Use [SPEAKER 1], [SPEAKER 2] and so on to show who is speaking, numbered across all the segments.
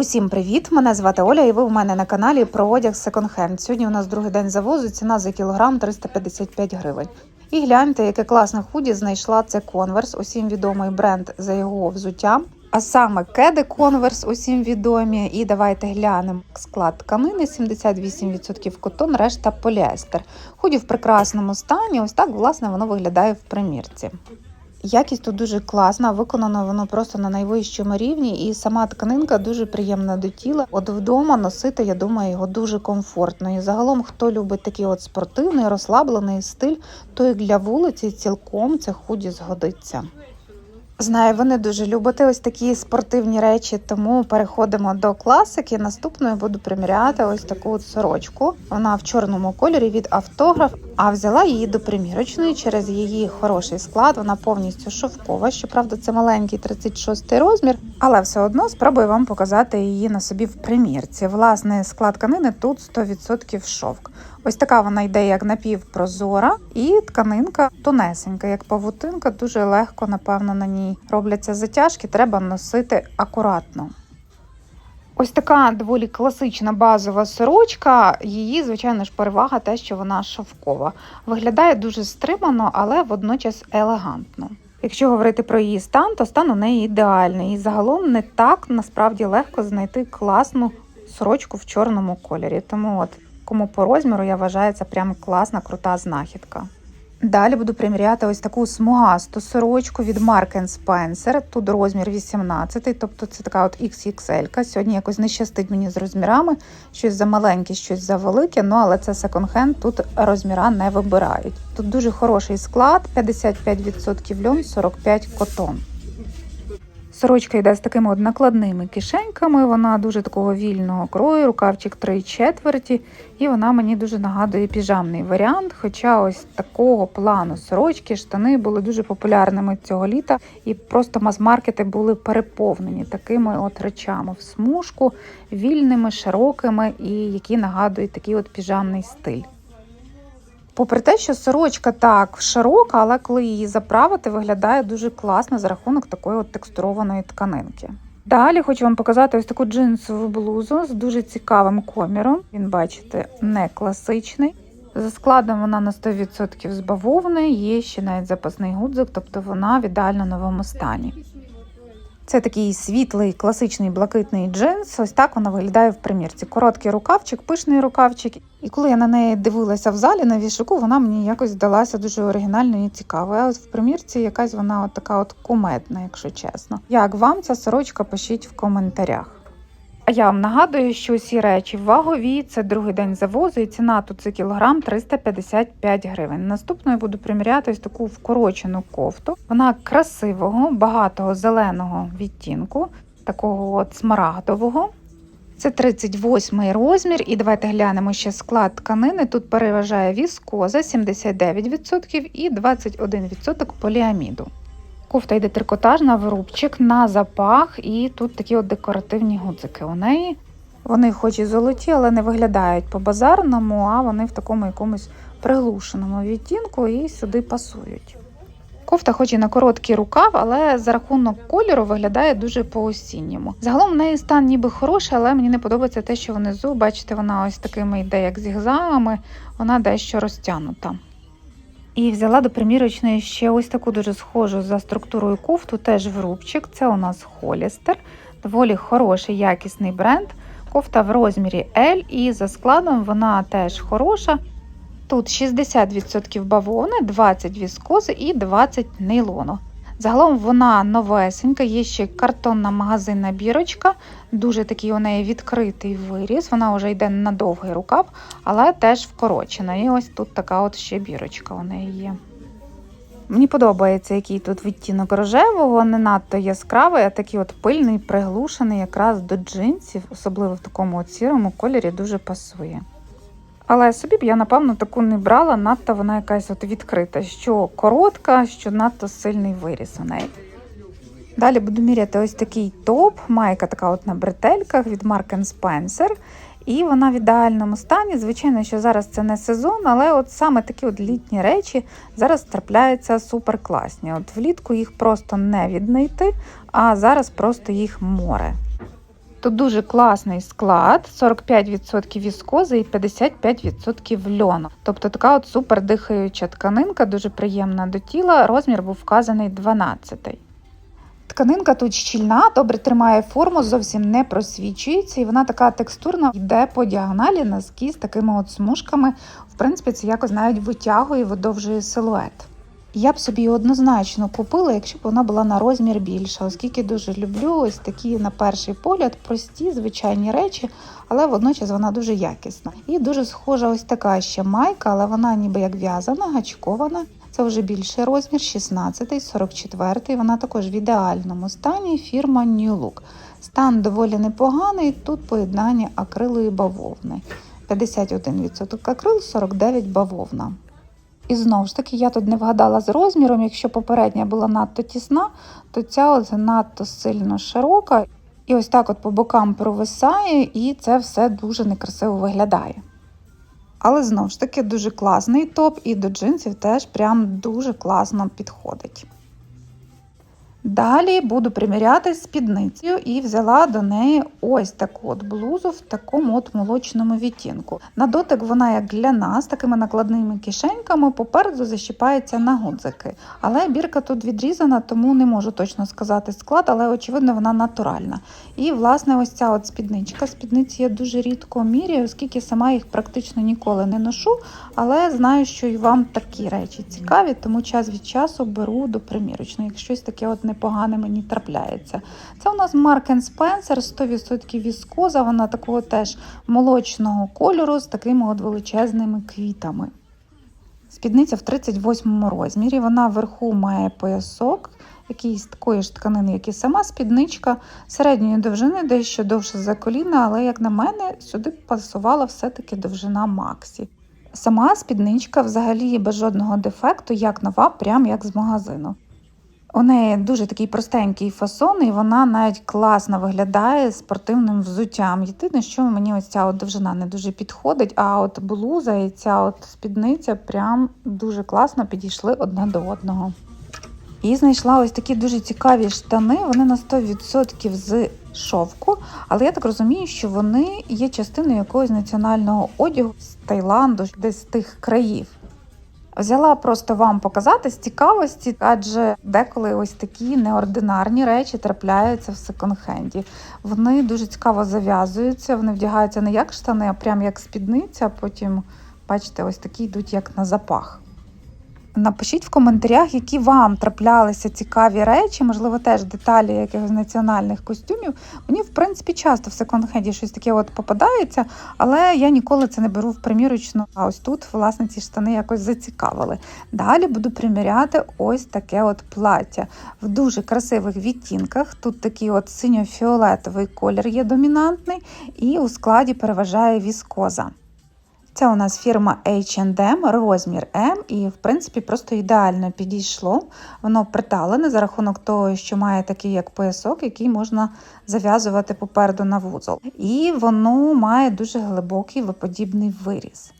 [SPEAKER 1] Усім привіт! Мене звати Оля, і ви у мене на каналі про одяг секонд-хенд. Сьогодні у нас другий день завозу, ціна за кілограм 355 гривень. І гляньте, яке класне худі знайшла це Converse, усім відомий бренд за його взуттям. А саме кеди Converse усім відомі. І давайте глянемо склад тканини: 78% котон, решта поліестер. Худі в прекрасному стані. Ось так власне воно виглядає в примірці. Якість тут дуже класна, виконано воно просто на найвищому рівні, і сама тканинка дуже приємна до тіла. От вдома носити, я думаю, його дуже комфортно. І загалом, хто любить такий от спортивний, розслаблений стиль, то і для вулиці цілком це худі згодиться. Знаю, ви не дуже любите ось такі спортивні речі, тому переходимо до класики. Наступною буду приміряти ось таку от сорочку. Вона в чорному кольорі від автограф, а взяла її до примірочної через її хороший склад. Вона повністю шовкова. Щоправда, це маленький 36 розмір, але все одно спробую вам показати її на собі в примірці. Власне, склад тканини тут 100% шовк. Ось така вона йде як напівпрозора, і тканинка тонесенька, як павутинка, дуже легко, напевно, на ній робляться затяжки, треба носити акуратно. Ось така доволі класична базова сорочка. Її, звичайно ж, перевага те, що вона шовкова. Виглядає дуже стримано, але водночас елегантно. Якщо говорити про її стан, то стан у неї ідеальний. І загалом не так насправді легко знайти класну сорочку в чорному кольорі. Тому от кому по розміру я вважаю це прям класна, крута знахідка. Далі буду приміряти ось таку смугасту сорочку від Mark Spencer. Тут розмір 18, тобто це така от XXL. Сьогодні якось не щастить мені з розмірами, щось за маленьке, щось за велике, ну але це секонд-хенд, тут розміра не вибирають. Тут дуже хороший склад, 55% льон, 45 котон. Сорочка йде з такими от накладними кишеньками, вона дуже такого вільного крою, рукавчик 3 четверті, і вона мені дуже нагадує піжамний варіант. Хоча ось такого плану сорочки, штани були дуже популярними цього літа, і просто мас-маркети були переповнені такими от речами в смужку, вільними, широкими і які нагадують такий от піжамний стиль. Попри те, що сорочка так широка, але коли її заправити, виглядає дуже класно за рахунок такої от текстурованої тканинки. Далі хочу вам показати ось таку джинсову блузу з дуже цікавим коміром. Він, бачите, не класичний. За складом вона на 100% з є ще навіть запасний гудзик, тобто вона в ідеально новому стані. Це такий світлий, класичний блакитний джинс. Ось так вона виглядає в примірці. Короткий рукавчик, пишний рукавчик. І коли я на неї дивилася в залі на вішаку, вона мені якось здалася дуже оригінальною і цікавою. А ось в примірці якась вона от така от кумедна, якщо чесно. Як вам ця сорочка, пишіть в коментарях. А я вам нагадую, що усі речі вагові, це другий день завозу, і ціна тут за кілограм 355 гривень. Наступною буду приміряти ось таку вкорочену кофту. Вона красивого, багатого зеленого відтінку, такого от смарагдового. Це 38 розмір, і давайте глянемо ще склад тканини. Тут переважає віскоза 79% і 21% поліаміду. Кофта йде трикотажна, вирубчик на запах, і тут такі от декоративні гудзики у неї. Вони хоч і золоті, але не виглядають по-базарному, а вони в такому якомусь приглушеному відтінку і сюди пасують. Кофта, хоч і на короткий рукав, але за рахунок кольору виглядає дуже по-осінньому. Загалом в неї стан ніби хороший, але мені не подобається те, що внизу, бачите, вона ось такими йде, як зігзагами, вона дещо розтягнута. І взяла до примірочної ще ось таку дуже схожу за структурою кофту, теж в рубчик. Це у нас Холістер, доволі хороший якісний бренд. Кофта в розмірі L, і за складом вона теж хороша. Тут 60% бавони, 20 віскози і 20 нейлону. Загалом вона новесенька, є ще картонна магазинна бірочка, дуже такий у неї відкритий виріз. Вона вже йде на довгий рукав, але теж вкорочена. І ось тут така от ще бірочка у неї є. Мені подобається, який тут відтінок рожевого, не надто яскравий, а такий от пильний, приглушений якраз до джинсів, особливо в такому от сірому кольорі, дуже пасує. Але собі б я, напевно, таку не брала, надто вона якась от відкрита, що коротка, що надто сильний виріс у неї. Далі буду міряти ось такий топ, майка така от на бретельках від Mark Spencer. І вона в ідеальному стані. Звичайно, що зараз це не сезон, але от саме такі от літні речі зараз трапляються супер класні. От влітку їх просто не віднайти, а зараз просто їх море. Тут дуже класний склад: 45% віскози і 55% льону. Тобто така от супер дихаюча тканинка, дуже приємна до тіла. Розмір був вказаний 12. Тканинка тут щільна, добре тримає форму, зовсім не просвічується, і вона така текстурна, йде по діагоналі носки з такими от смужками. В принципі, це якось навіть витягує, видовжує силует. Я б собі однозначно купила, якщо б вона була на розмір більша, оскільки дуже люблю ось такі, на перший погляд, прості звичайні речі, але водночас вона дуже якісна. І дуже схожа ось така ще майка, але вона ніби як в'язана, гачкована. Це вже більший розмір, 16, 44. Вона також в ідеальному стані. Фірма New Look. Стан доволі непоганий. Тут поєднання акрилу і бавовни. 51% акрил, 49 бавовна. І знову ж таки, я тут не вгадала з розміром. Якщо попередня була надто тісна, то ця от надто сильно широка. І ось так от по бокам провисає, і це все дуже некрасиво виглядає. Але знову ж таки дуже класний топ, і до джинсів теж прям дуже класно підходить. Далі буду приміряти спідницею і взяла до неї ось таку от блузу в такому от молочному відтінку. На дотик вона як гляна з такими накладними кишеньками, попереду защіпається на гудзики. Але бірка тут відрізана, тому не можу точно сказати склад, але очевидно вона натуральна. І власне ось ця от спідничка. Спідниці я дуже рідко міряю, оскільки сама їх практично ніколи не ношу, але знаю, що і вам такі речі цікаві, тому час від часу беру до примірочної, як щось таке от непогане мені трапляється. Це у нас Mark Spencer, 100% віскоза, вона такого теж молочного кольору з такими от величезними квітами. Спідниця в 38 розмірі, вона вверху має поясок, якийсь такої ж тканини, як і сама спідничка, середньої довжини, дещо довше за коліна, але, як на мене, сюди пасувала все-таки довжина Максі. Сама спідничка взагалі без жодного дефекту, як нова, прям як з магазину. У неї дуже такий простенький фасон, і вона навіть класно виглядає спортивним взуттям. Єдине, що мені ось ця от довжина не дуже підходить, а от блуза і ця от спідниця прям дуже класно підійшли одне до одного. І знайшла ось такі дуже цікаві штани. Вони на 100% з шовку, але я так розумію, що вони є частиною якогось національного одягу з Таїланду, десь з тих країв. Взяла просто вам показати з цікавості, адже деколи ось такі неординарні речі трапляються в секонд-хенді. Вони дуже цікаво зав'язуються, вони вдягаються не як штани, а прям як спідниця. Потім, бачите, ось такі йдуть як на запах. Напишіть в коментарях, які вам траплялися цікаві речі, можливо, теж деталі якихось національних костюмів. Мені, в принципі, часто в секонд-хенді щось таке от попадається, але я ніколи це не беру в примірочну. А ось тут, власне, ці штани якось зацікавили. Далі буду приміряти ось таке от плаття в дуже красивих відтінках. Тут такий от синьо-фіолетовий колір є домінантний, і у складі переважає віскоза. Це у нас фірма H&M, розмір М, і, в принципі, просто ідеально підійшло. Воно приталене за рахунок того, що має такий як поясок, який можна зав'язувати попереду на вузол. І воно має дуже глибокий виподібний виріз.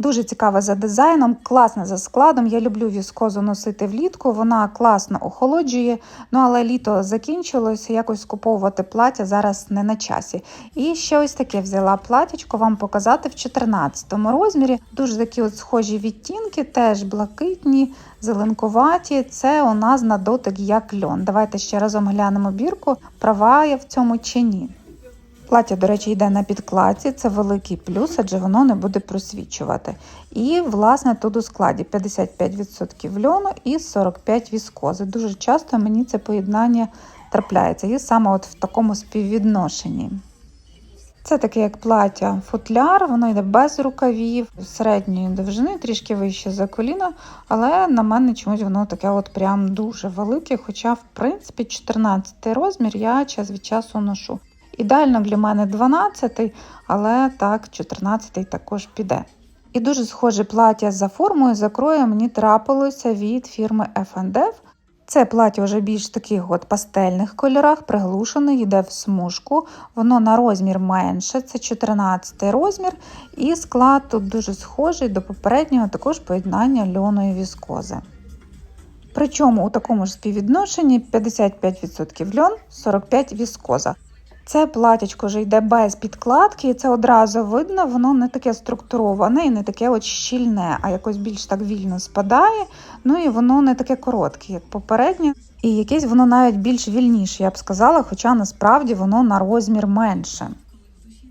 [SPEAKER 1] Дуже цікаве за дизайном, класне за складом. Я люблю віскозу носити влітку, вона класно охолоджує, ну але літо закінчилося, якось скуповувати плаття зараз не на часі. І ще ось таке взяла платячко вам показати в 14 розмірі. Дуже такі от схожі відтінки, теж блакитні, зеленкуваті. Це у нас на дотик як льон. Давайте ще разом глянемо бірку, права я в цьому чи ні. Плаття, до речі, йде на підкладці, це великий плюс, адже воно не буде просвічувати. І, власне, тут у складі 55% льону і 45% віскози. Дуже часто мені це поєднання трапляється, і саме от в такому співвідношенні. Це таке як плаття футляр, воно йде без рукавів, середньої довжини, трішки вище за коліна, але на мене чомусь воно таке от прям дуже велике. Хоча, в принципі, 14 розмір я час від часу ношу. Ідеально для мене 12, але так, 14 також піде. І дуже схоже плаття за формою, за кроєм мені трапилося від фірми F&F. Це плаття вже більш таких от пастельних кольорах, приглушене, йде в смужку. Воно на розмір менше, це 14 розмір, і склад тут дуже схожий до попереднього, також поєднання льоної віскози. Причому у такому ж співвідношенні 55% льон, 45% віскоза. Це платячко вже йде без підкладки, і це одразу видно, воно не таке структуроване і не таке от щільне, а якось більш так вільно спадає. Ну і воно не таке коротке, як попереднє. І якесь воно навіть більш вільніше, я б сказала, хоча насправді воно на розмір менше.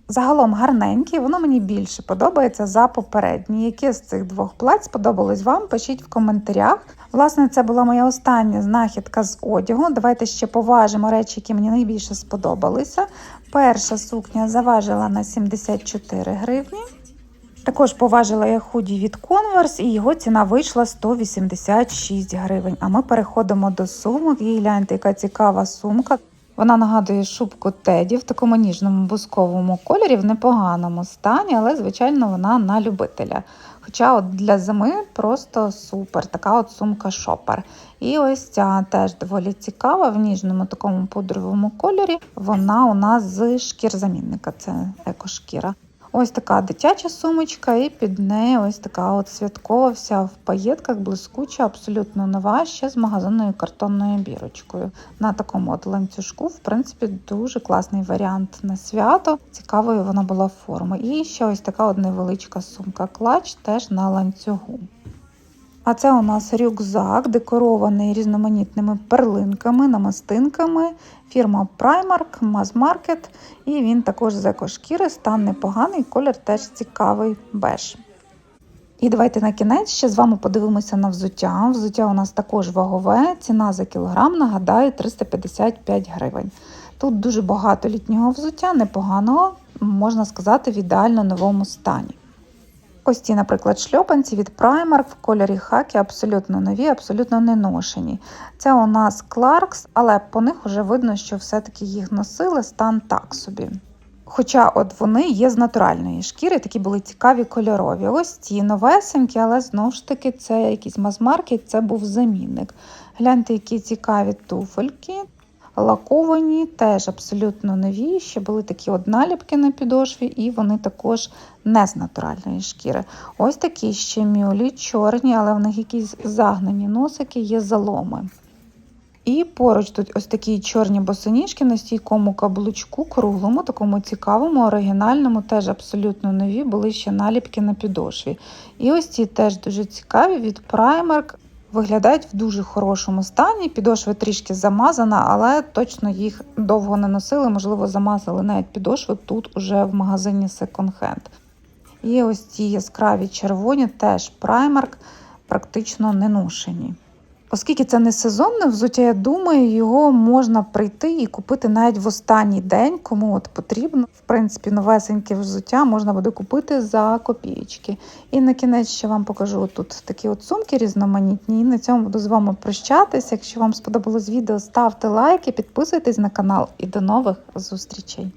[SPEAKER 1] Загалом гарненьке, воно мені більше подобається за попередні. Яке з цих двох плать сподобалось вам? Пишіть в коментарях. Власне, це була моя остання знахідка з одягу. Давайте ще поважимо речі, які мені найбільше сподобалися. Перша сукня заважила на 74 гривні. Також поважила я худі від Converse і його ціна вийшла 186 гривень. А ми переходимо до сумок. І гляньте, яка цікава сумка. Вона нагадує шубку Теді в такому ніжному бусковому кольорі, в непоганому стані, але, звичайно, вона на любителя. Хоча от для зими просто супер, така от сумка шопер. І ось ця теж доволі цікава в ніжному такому пудровому кольорі. Вона у нас з шкір-замінника, це екошкіра. Ось така дитяча сумочка, і під нею ось така от святкова вся в паєтках, блискуча, абсолютно нова, ще з магазинною картонною бірочкою. На такому от ланцюжку, в принципі, дуже класний варіант на свято. Цікавою вона була форми. І ще ось така от невеличка сумка клач теж на ланцюгу. А це у нас рюкзак, декорований різноманітними перлинками, намистинками. Фірма Primark, Mass Market. І він також з екошкіри, стан непоганий, колір теж цікавий беж. І давайте на кінець ще з вами подивимося на взуття. Взуття у нас також вагове, ціна за кілограм, нагадаю, 355 гривень. Тут дуже багато літнього взуття, непоганого, можна сказати, в ідеально новому стані. Ось ці, наприклад, шльопанці від Primark в кольорі хакі абсолютно нові, абсолютно не ношені. Це у нас Clarks, але по них вже видно, що все-таки їх носили стан так собі. Хоча от вони є з натуральної шкіри, такі були цікаві кольорові. Ось ці новесенькі, але знову ж таки це якийсь мазмаркет, це був замінник. Гляньте, які цікаві туфельки. Лаковані, теж абсолютно нові. Ще були такі от наліпки на підошві, і вони також не з натуральної шкіри. Ось такі ще мюлі, чорні, але в них якісь загнані носики, є заломи. І поруч тут ось такі чорні босоніжки на стійкому каблучку, круглому, такому цікавому, оригінальному, теж абсолютно нові, були ще наліпки на підошві. І ось ці теж дуже цікаві від Primark. Виглядають в дуже хорошому стані. Підошва трішки замазана, але точно їх довго не носили. Можливо, замазали навіть підошву тут уже в магазині Second Hand. І ось ці яскраві червоні, теж Primark, практично не ношені. Оскільки це не сезонне взуття, я думаю, його можна прийти і купити навіть в останній день, кому от потрібно. В принципі, новесеньке взуття можна буде купити за копійки. І на кінець ще вам покажу тут такі от сумки різноманітні. І на цьому буду з вами прощатися. Якщо вам сподобалось відео, ставте лайки, підписуйтесь на канал і до нових зустрічей.